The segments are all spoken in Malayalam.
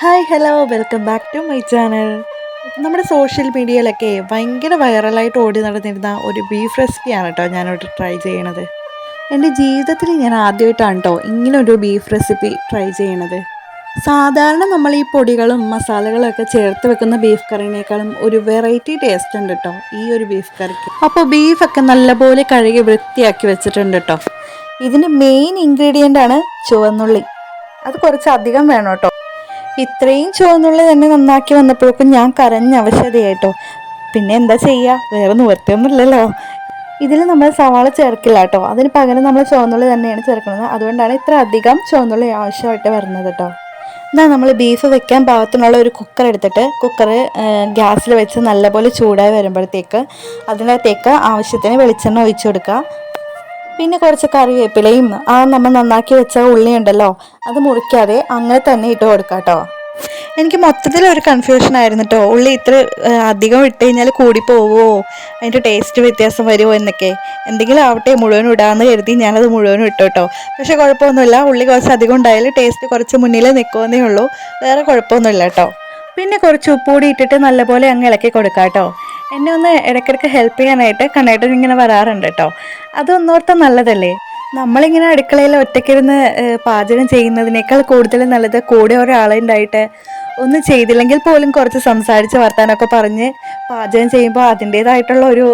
Hi hello. Welcome back to my channel. നമ്മുടെ സോഷ്യൽ മീഡിയയിലൊക്കെ ഭയങ്കര വൈറലായിട്ട് ഓടി നടന്നിരുന്ന ഒരു ബീഫ് റെസിപ്പിയാണ് കേട്ടോ ഞാനിവിടെ ട്രൈ ചെയ്യണത്. എന്റെ ജീവിതത്തിൽ ഞാൻ ആദ്യമായിട്ടാണ് കേട്ടോ ഇങ്ങനൊരു ബീഫ് റെസിപ്പി ട്രൈ ചെയ്യണത്. സാധാരണ നമ്മൾ ഈ പൊടികളും മസാലകളൊക്കെ ചേർത്ത് വെക്കുന്ന ബീഫ് കറിനേക്കാളും ഒരു വെറൈറ്റി ടേസ്റ്റ് ഉണ്ട് കേട്ടോ ഈ ഒരു ബീഫ് കറിക്ക്. അപ്പോൾ ബീഫൊക്കെ നല്ലപോലെ കഴുകി വൃത്തിയാക്കി വെച്ചിട്ടുണ്ട് കേട്ടോ. ഇതിന്റെ മെയിൻ ഇൻഗ്രീഡിയന്റ് ആണ് ചുവന്നുള്ളി. അത് കുറച്ച് അധികം വേണം കേട്ടോ. ഇത്രയും ചുവന്നുള്ളി തന്നെ നന്നാക്കി വന്നപ്പോഴേക്കും ഞാൻ കരഞ്ഞ അവശതയായിട്ടോ പിന്നെ എന്താ ചെയ്യുക വേറെ നിവർത്തിയൊന്നുമില്ലല്ലോ ഇതിൽ നമ്മൾ സവാള ചേർക്കില്ല കേട്ടോ. അതിന് പകരം നമ്മൾ ചുവന്നുള്ളി തന്നെയാണ് ചേർക്കുന്നത്. അതുകൊണ്ടാണ് ഇത്ര അധികം ചുവന്നുള്ളി ആവശ്യമായിട്ട് വരുന്നത് കേട്ടോ. എന്നാൽ നമ്മൾ ബീഫ് വെക്കാൻ പാകത്തിനുള്ള ഒരു കുക്കർ എടുത്തിട്ട് കുക്കർ ഗ്യാസിൽ വെച്ച് നല്ലപോലെ ചൂടായി വരുമ്പോഴത്തേക്ക് അതിനകത്തേക്ക് ആവശ്യത്തിന് വെളിച്ചെണ്ണ ഒഴിച്ചു കൊടുക്കുക. പിന്നെ കുറച്ച് കറിവേപ്പിലയും ആ നമ്മൾ നന്നാക്കി വെച്ച ഉള്ളി ഉണ്ടല്ലോ അത് മുറിക്കാതെ അങ്ങനെ തന്നെ ഇട്ട് കൊടുക്കാം കേട്ടോ എനിക്ക് മൊത്തത്തിൽ ഒരു കൺഫ്യൂഷൻ ആയിരുന്നു കേട്ടോ ഉള്ളി ഇത്ര അധികം ഇട്ട് കഴിഞ്ഞാൽ കൂടി പോവോ? അതിന്റെ ടേസ്റ്റ് വ്യത്യാസം വരുമോ എന്നൊക്കെ. എന്തെങ്കിലും ആവട്ടെ മുഴുവൻ ഇടാമെന്ന് കരുതി ഞാനത് മുഴുവനും ഇട്ടു കേട്ടോ പക്ഷെ കുഴപ്പമൊന്നുമില്ല. ഉള്ളി കുറച്ച് അധികം ഉണ്ടായാലും ടേസ്റ്റ് കുറച്ച് മുന്നിൽ നിൽക്കുമെന്നേ ഉള്ളൂ. വേറെ കുഴപ്പമൊന്നുമില്ല കേട്ടോ പിന്നെ കുറച്ച് ഉപ്പ് കൂടി ഇട്ടിട്ട് നല്ലപോലെ അങ്ങ് ഇളക്കി കൊടുക്കാം കേട്ടോ എന്നെ ഒന്ന് ഇടയ്ക്കിടയ്ക്ക് ഹെൽപ്പ് ചെയ്യാനായിട്ട് കണ്ണേട്ടൻ ഇങ്ങനെ വരാറുണ്ട് കേട്ടോ. അതൊന്നോർത്ത നല്ലതല്ലേ? നമ്മളിങ്ങനെ അടുക്കളയിൽ ഒറ്റയ്ക്കിരുന്ന് പാചകം ചെയ്യുന്നതിനേക്കാൾ കൂടുതൽ നല്ലത് കൂടെ ഒരാളുണ്ടായിട്ട് ഒന്നും ചെയ്തില്ലെങ്കിൽ പോലും കുറച്ച് സംസാരിച്ച് വർത്താനൊക്കെ പറഞ്ഞ് പാചകം ചെയ്യുമ്പോൾ അതിന്റേതായിട്ടുള്ള ഒരു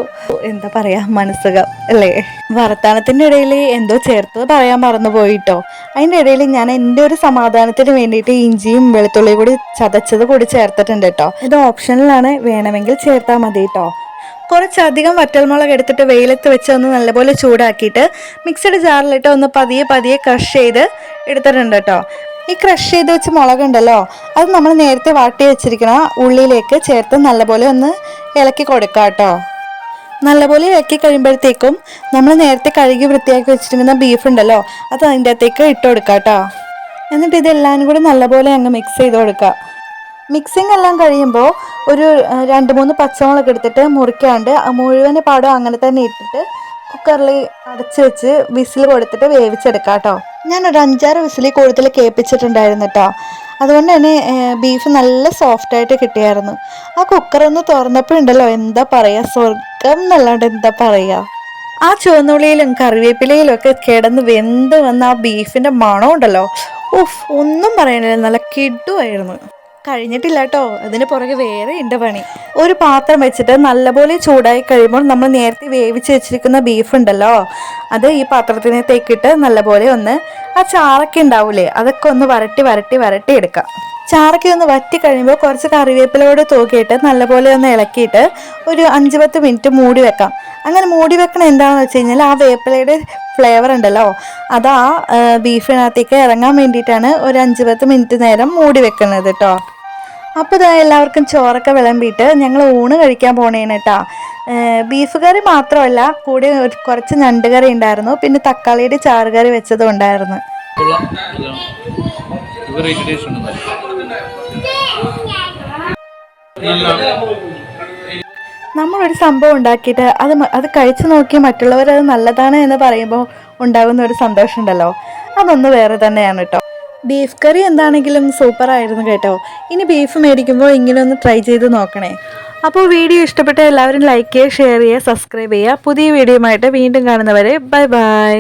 എന്താ പറയാ മനസ്സുക അല്ലേ? വർത്താനത്തിന്റെ ഇടയിൽ എന്തോ ചേർത്തത് പറയാൻ മറന്നു പോയിട്ടോ. അതിന്റെ ഇടയിൽ ഞാൻ എന്റെ ഒരു സമാധാനത്തിന് വേണ്ടിയിട്ട് ഇഞ്ചിയും വെളുത്തുള്ളിയും കൂടി ചതച്ചത് കൂടി ചേർത്തിട്ടുണ്ട് കേട്ടോ. ഇത് ഓപ്ഷനിലാണ് വേണമെങ്കിൽ ചേർത്താൽ മതി കേട്ടോ. കുറച്ചധികം വറ്റൽമുളക് എടുത്തിട്ട് വെയിലത്ത് വെച്ച് ഒന്ന് നല്ലപോലെ ചൂടാക്കിയിട്ട് മിക്സഡ് ജാറിലിട്ട് ഒന്ന് പതിയെ പതിയെ ക്രഷ് ചെയ്ത് എടുത്തിട്ടുണ്ട് കേട്ടോ. ഈ ക്രഷ് ചെയ്ത് വെച്ച മുളകുണ്ടല്ലോ അത് നമ്മൾ നേരത്തെ വാട്ടി വെച്ചിരിക്കുന്ന ഉള്ളിയിലേക്ക് ചേർത്ത് നല്ലപോലെ ഒന്ന് ഇളക്കി കൊടുക്കാം കേട്ടോ നല്ലപോലെ ഇളക്കി കഴിയുമ്പോഴത്തേക്കും നമ്മൾ നേരത്തെ കഴുകി വൃത്തിയാക്കി വെച്ചിരിക്കുന്ന ബീഫ് ഉണ്ടല്ലോ അത് അതിന്റെ അകത്തേക്ക് ഇട്ട് കൊടുക്കാം കേട്ടോ എന്നിട്ട് ഇതെല്ലാം കൂടി നല്ലപോലെ അങ്ങ് മിക്സ് ചെയ്ത് കൊടുക്കുക മിക്സിംഗ് എല്ലാം കഴിയുമ്പോൾ ഒരു രണ്ട് മൂന്ന് പച്ചമുളക് എടുത്തിട്ട് മുറിക്കാണ്ട് മുഴുവൻ പാടും അങ്ങനെ തന്നെ ഇട്ടിട്ട് കുക്കറിൽ അടച്ചു വെച്ച് വിസിൽ കൊടുത്തിട്ട് വേവിച്ചെടുക്കാം കേട്ടോ. ഞാൻ ഒരു അഞ്ചാറ് വിസിൽ കൂടുതൽ കേൾപ്പിച്ചിട്ടുണ്ടായിരുന്നു കേട്ടോ. അതുകൊണ്ട് തന്നെ ബീഫ് നല്ല സോഫ്റ്റ് ആയിട്ട് കിട്ടിയായിരുന്നു. ആ കുക്കറൊന്ന് തുറന്നപ്പോഴുണ്ടല്ലോ എന്താ പറയാ? സ്വർഗം എന്നല്ലാണ്ട് എന്താ പറയാ? ആ ചുവന്നുള്ളിയിലും കറിവേപ്പിലയിലും ഒക്കെ കിടന്ന് വെന്ത് വന്ന ആ ബീഫിന്റെ മണം ഉണ്ടല്ലോ ഉഫ് ഒന്നും പറയാനില്ല. നല്ല കിഡുമായിരുന്നു കഴിഞ്ഞിട്ടില്ല കേട്ടോ അതിന് പുറകെ വേറെ ഉണ്ട് പണി. ഒരു പാത്രം വെച്ചിട്ട് നല്ലപോലെ ചൂടായി കഴിയുമ്പോൾ നമ്മൾ നേരത്തെ വേവിച്ച് വെച്ചിരിക്കുന്ന ബീഫ് ഉണ്ടല്ലോ അത് ഈ പാത്രത്തിനകത്തേക്കിട്ട് നല്ലപോലെ ഒന്ന് ആ ചാറൊക്കെ ഉണ്ടാവൂലേ അതൊക്കെ ഒന്ന് വരട്ടി വരട്ടി വരട്ടി എടുക്കാം. ചാറൊക്കെ ഒന്ന് വറ്റി കഴിയുമ്പോൾ കുറച്ച് കറിവേപ്പിലോട് തൂക്കിയിട്ട് നല്ലപോലെ ഒന്ന് ഇളക്കിയിട്ട് ഒരു അഞ്ച് പത്ത് മിനിറ്റ് മൂടി വെക്കാം. അങ്ങനെ മൂടി വെക്കണം എന്താണെന്ന് വെച്ച് കഴിഞ്ഞാൽ ആ വേപ്പിലയുടെ ഫ്ലേവർ ഉണ്ടല്ലോ അത് ബീഫിനകത്തേക്ക് ഇറങ്ങാൻ വേണ്ടിയിട്ടാണ് ഒരു അഞ്ച് പത്ത് മിനിറ്റ് നേരം മൂടി വെക്കുന്നത് കേട്ടോ അപ്പോൾ ഇതാ എല്ലാവർക്കും ചോറൊക്കെ വിളമ്പിയിട്ട് ഞങ്ങൾ ഊണ് കഴിക്കാൻ പോണേണ് കേട്ടോ ബീഫ് കറി മാത്രമല്ല കൂടെ കുറച്ച് ഞണ്ട് കറി ഉണ്ടായിരുന്നു. പിന്നെ തക്കാളിയുടെ ചാറ് കറി വെച്ചതും ഉണ്ടായിരുന്നു. നമ്മളൊരു സംഭവം ഉണ്ടാക്കിയിട്ട് അത് അത് കഴിച്ചു നോക്കി മറ്റുള്ളവർ അത് നല്ലതാണ് എന്ന് പറയുമ്പോൾ ഉണ്ടാകുന്ന ഒരു സന്തോഷമുണ്ടല്ലോ. അതൊന്ന് വേറെ തന്നെയാണ് കേട്ടോ ബീഫ് കറി എന്താണെങ്കിലും സൂപ്പർ ആയിരുന്നു കേട്ടോ. ഇനി ബീഫ് മേടിക്കുമ്പോൾ ഇങ്ങനെ ഒന്ന് ട്രൈ ചെയ്ത് നോക്കണേ. അപ്പോൾ വീഡിയോ ഇഷ്ടപ്പെട്ട എല്ലാവരും ലൈക്ക് ചെയ്യുക ഷെയർ ചെയ്യുക സബ്സ്ക്രൈബ് ചെയ്യുക. പുതിയ വീഡിയോയുമായിട്ട് വീണ്ടും കാണുന്നവരെ ബൈ ബൈ